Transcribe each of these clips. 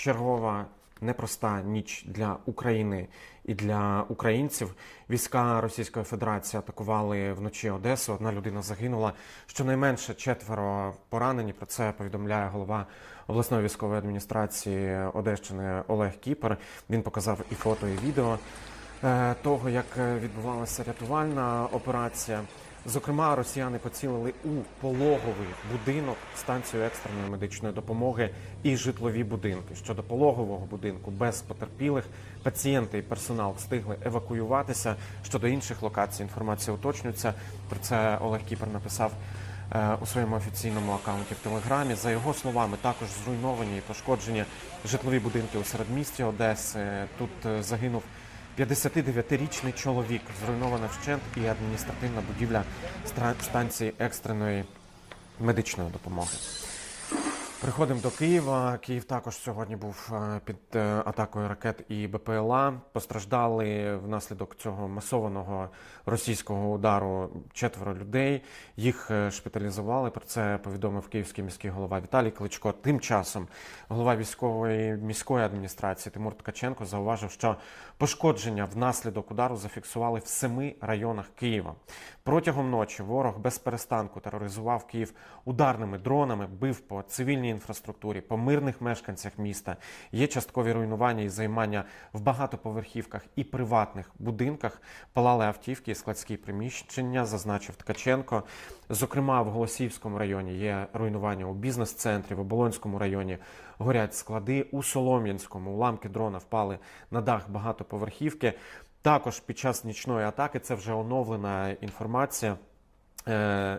Чергова непроста ніч для України і для українців. Війська Російської Федерації атакували вночі Одесу. Одна людина загинула. Щонайменше четверо поранені. Про це повідомляє голова обласної військової адміністрації Одещини Олег Кіпер. Він показав і фото, і відео того, як е, відбувалася рятувальна операція. Зокрема, росіяни поцілили у пологовий будинок, станцію екстреної медичної допомоги і житлові будинки. Щодо пологового будинку без потерпілих, пацієнти і персонал встигли евакуюватися. Щодо інших локацій інформація уточнюється. Про це Олег Кіпер написав е, у своєму офіційному акаунті в Телеграмі. За його словами, також зруйновані і пошкоджені житлові будинки у середмісті Одеси. Тут е, загинув 59-річний чоловік, зруйнована вщент і адміністративна будівля станції екстреної медичної допомоги. Приходимо до Києва. Київ також сьогодні був е, під е, атакою ракет і БПЛА. Постраждали внаслідок цього масованого російського удару четверо людей. Їх е, шпиталізували. Про це повідомив київський міський голова Віталій Кличко. Тим часом голова військової міської адміністрації Тимур Ткаченко зауважив, що пошкодження внаслідок удару зафіксували в семи районах Києва. Протягом ночі ворог без перестанку тероризував Київ ударними дронами, бив по цивільній інфраструктурі, по мирних мешканцях міста. Є часткові руйнування і займання в багатоповерхівках і приватних будинках. Палали автівки і складські приміщення, зазначив Ткаченко. Зокрема, в Голосіївському районі є руйнування у бізнес-центрі, в Оболонському районі горять склади. У Солом'янському уламки дрона впали на дах багатоповерхівки. Також під час нічної атаки це вже оновлена інформація. е,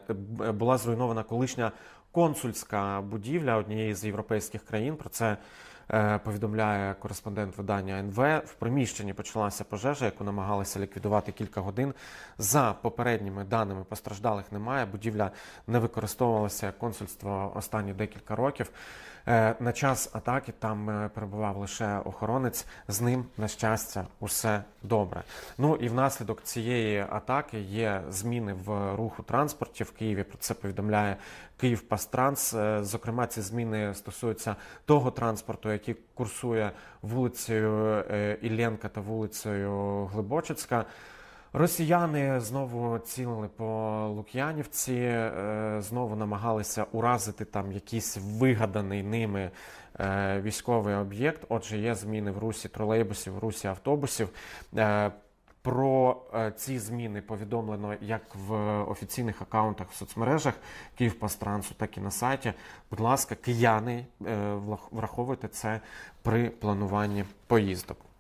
Була зруйнована колишня консульська будівля однієї з європейських країн. Про це е, повідомляє кореспондент видання НВ. В приміщенні почалася пожежа, яку намагалися ліквідувати кілька годин. За попередніми даними постраждалих немає. Будівля не використовувалася як консульство останні декілька років. Е, На час атаки там е, перебував лише охоронець. З ним, на щастя, усе добре. Ну і внаслідок цієї атаки є зміни в руху транспорті в Києві. Про це повідомляє Київпастранс. Е, Зокрема, ці зміни стосуються того транспорту, який курсує вулицею Іллєнка та вулицею Глибочицька. Росіяни знову цілили по Лук'янівці, е, знову намагалися уразити там якийсь вигаданий ними е, військовий об'єкт. Отже, є зміни в русі тролейбусів, в русі автобусів. Е, Про ці зміни повідомлено як в офіційних акаунтах в соцмережах Київпастрансу, так і на сайті. Будь ласка, кияни, враховуйте це при плануванні поїздок.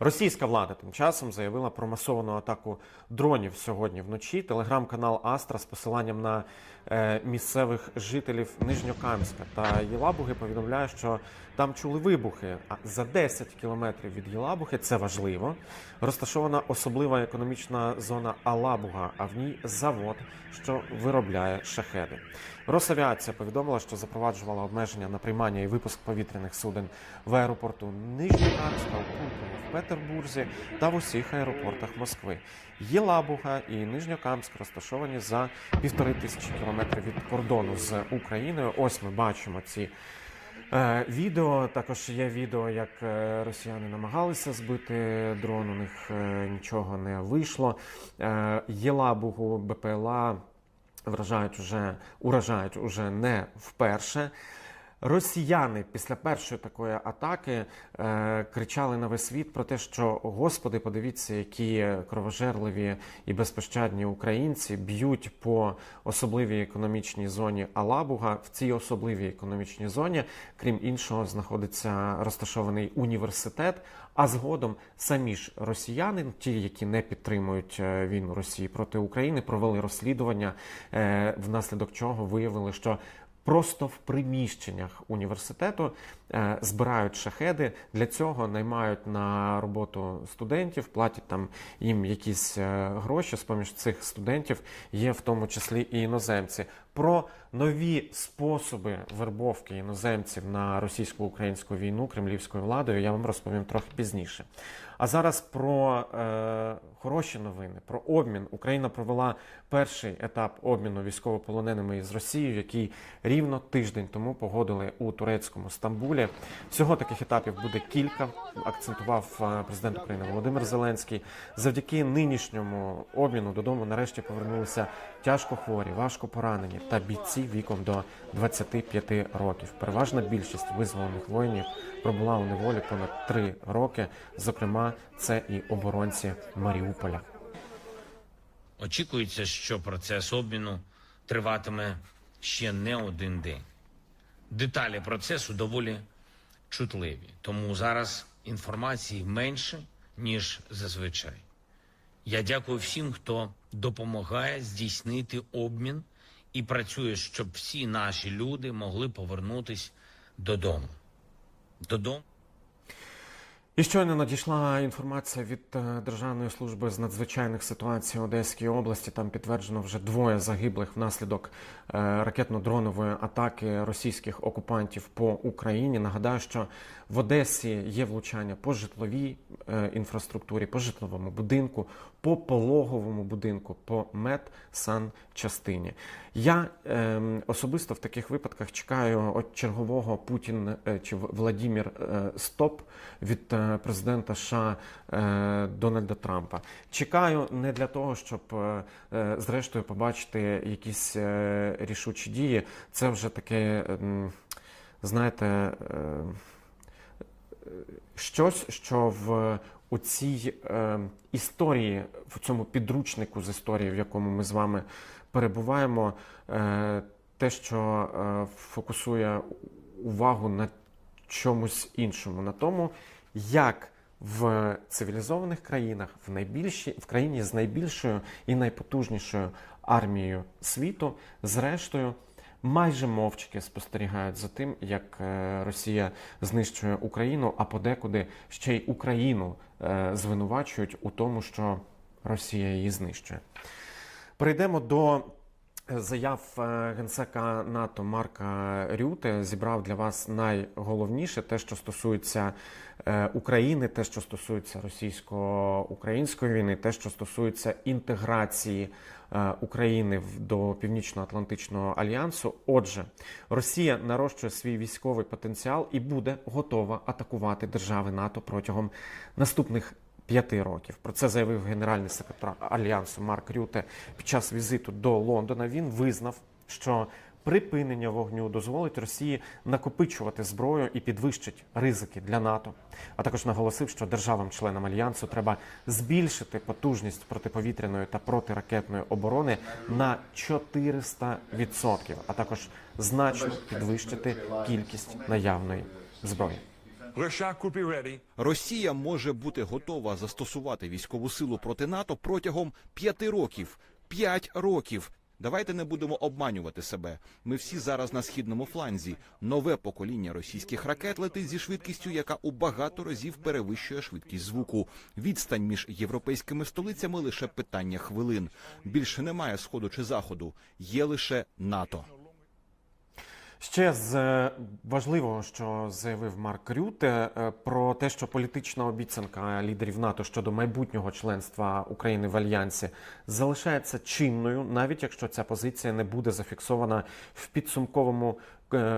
Російська влада тим часом заявила про масовану атаку дронів сьогодні вночі. Телеграм-канал Астра з посиланням на е, місцевих жителів Нижньокамська та Єлабуги повідомляє, що там чули вибухи. А за 10 кілометрів від Єлабуги це важливо. Розташована особлива економічна зона Алабуга, а в ній завод, що виробляє шахеди. Росавіація повідомила, що запроваджувала обмеження на приймання і випуск повітряних суден в аеропорту Нижньокамська, у Кунково, в Петербурзі та в усіх аеропортах Москви. Єлабуга і Нижньокамськ розташовані за півтори тисячі кілометрів від кордону з Україною. Ось ми бачимо ці. Е, Відео також є відео, як е, росіяни намагалися збити дрон. У них е, нічого не вийшло. Єлабугу БПЛА вражають уже уражають уже не вперше. Росіяни після першої такої атаки е, кричали на весь світ про те, що Господи, подивіться, які кровожерливі і безпощадні українці б'ють по особливій економічній зоні Алабуга. В цій особливій економічній зоні, крім іншого, знаходиться розташований університет. А згодом самі ж росіяни, ті, які не підтримують е, війну Росії проти України, провели розслідування, е, внаслідок чого виявили, що Просто в приміщеннях університету збирають шахеди. Для цього наймають на роботу студентів, платять там їм якісь е, гроші. З поміж цих студентів є в тому числі і іноземці. Про нові способи вербовки іноземців на російсько-українську війну кремлівською владою я вам розповім трохи пізніше. А зараз про е, хороші новини, про обмін. Україна провела перший етап обміну військовополоненими із Росією, який рівно тиждень тому погодили у турецькому Стамбулі. Маріуполі. Всього таких етапів буде кілька. Акцентував е, президент України Володимир Зеленський. Завдяки нинішньому обміну додому нарешті повернулися тяжко хворі, важко поранені та бійці віком до 25 років. Переважна більшість визволених воїнів пробула у неволі понад три роки. Зокрема, це і оборонці Маріуполя. Очікується, що процес обміну триватиме ще не один день. Деталі процесу доволі чутливі, тому зараз інформації менше, ніж зазвичай. Я дякую всім, хто допомагає здійснити обмін і працює, щоб всі наші люди могли повернутися додому. Додому. І щойно надійшла інформація від е, Державної служби з надзвичайних ситуацій Одеської області. Там підтверджено вже двоє загиблих внаслідок е, ракетно-дронової атаки російських окупантів по Україні. Нагадаю, що в Одесі є влучання по житловій е, інфраструктурі, по житловому будинку, по пологовому будинку, по медсанчастині. Я ем, особисто в таких випадках чекаю от чергового Путін е, чи Владімір е, Стоп від е, президента США е, Дональда Трампа. Чекаю не для того, щоб е, е, зрештою побачити якісь е, рішучі дії. Це вже таке, ем, знаєте. е, щось, що в у цій е, історії, в цьому підручнику з історії, в якому ми з вами перебуваємо, е, те, що е, фокусує увагу на чомусь іншому, на тому, як в цивілізованих країнах, в найбільшій в країні з найбільшою і найпотужнішою армією світу, зрештою майже мовчки спостерігають за тим, як е, Росія знищує Україну, а подекуди ще й Україну е, звинувачують у тому, що Росія її знищує. Перейдемо до заяв е, генсека НАТО Марка Рюте. Зібрав для вас найголовніше те, що стосується е, України, те, що стосується російсько-української війни, те, що стосується інтеграції е, України до Північно-Атлантичного альянсу. Отже, Росія нарощує свій військовий потенціал і буде готова атакувати держави НАТО протягом наступних п'яти років. Про це заявив генеральний секретар альянсу Марк Рюте під час візиту до Лондона. Він визнав, що припинення вогню дозволить Росії накопичувати зброю і підвищить ризики для НАТО. А також наголосив, що державам-членам альянсу треба збільшити потужність протиповітряної та протиракетної оборони на 400%, а також значно підвищити кількість наявної зброї. Росія може бути готова застосувати військову силу проти НАТО протягом п'яти років. П'ять років. Давайте не будемо обманювати себе. Ми всі зараз на східному фланзі. Нове покоління російських ракет летить зі швидкістю, яка у багато разів перевищує швидкість звуку. Відстань між європейськими столицями лише питання хвилин. Більше немає сходу чи заходу. Є лише НАТО. Ще з е, важливого, що заявив Марк Рюте, е, про те, що політична обіцянка лідерів НАТО щодо майбутнього членства України в альянсі залишається чинною, навіть якщо ця позиція не буде зафіксована в підсумковому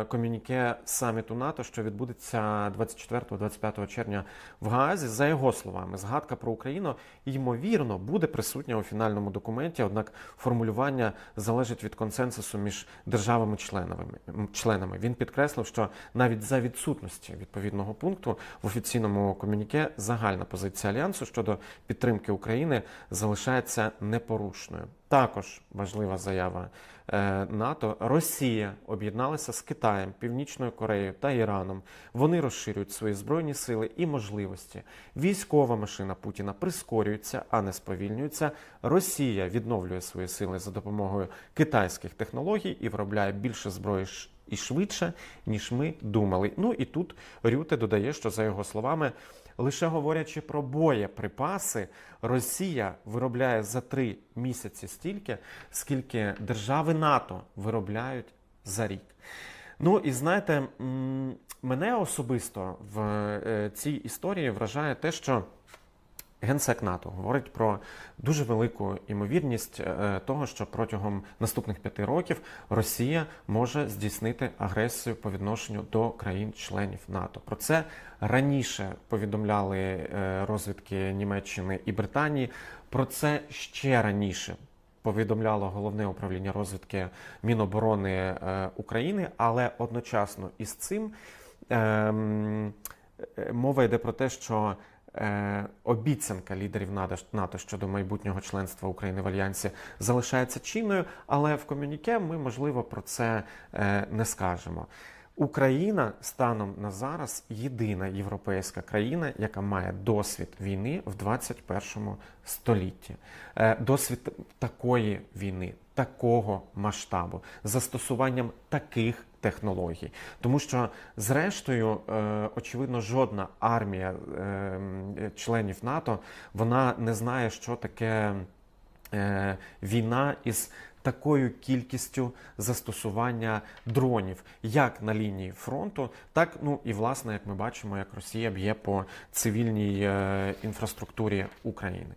комюніке саміту НАТО, що відбудеться 24-25 червня в Гаазі. За його словами, згадка про Україну ймовірно буде присутня у фінальному документі однак формулювання залежить від консенсусу між державами-членами. членами. Він підкреслив, що навіть за відсутності відповідного пункту в офіційному комюніке загальна позиція альянсу щодо підтримки України залишається непорушною. Також важлива заява е, НАТО. Росія об'єдналася з Китаєм, Північною Кореєю та Іраном. Вони розширюють свої збройні сили і можливості. Військова машина Путіна прискорюється, а не сповільнюється. Росія відновлює свої сили за допомогою китайських технологій і виробляє більше зброї і швидше, ніж ми думали. Ну і тут Рюте додає, що за його словами. Лише говорячи про боєприпаси, Росія виробляє за три місяці стільки, скільки держави НАТО виробляють за рік. Ну і знаєте, мене особисто в е, цій історії вражає те, що Генсек НАТО говорить про дуже велику імовірність е, того, що протягом наступних п'яти років Росія може здійснити агресію по відношенню до країн-членів НАТО. Про це раніше повідомляли е, розвідки Німеччини і Британії. Про це ще раніше повідомляло головне управління розвідки Міноборони е, України, але одночасно із цим ем, мова йде про те, що обіцянка лідерів НАТО щодо майбутнього членства України в альянсі залишається чинною, але в комюніке ми можливо про це е, не скажемо. Україна станом на зараз єдина європейська країна, яка має досвід війни в 21 столітті. Е, Досвід такої війни, такого масштабу, застосуванням таких технологій. Тому що, зрештою, е, очевидно, жодна армія е, членів НАТО вона не знає, що таке е, війна із такою кількістю застосування дронів, як на лінії фронту, так ну і власне, як ми бачимо, як Росія б'є по цивільній інфраструктурі України.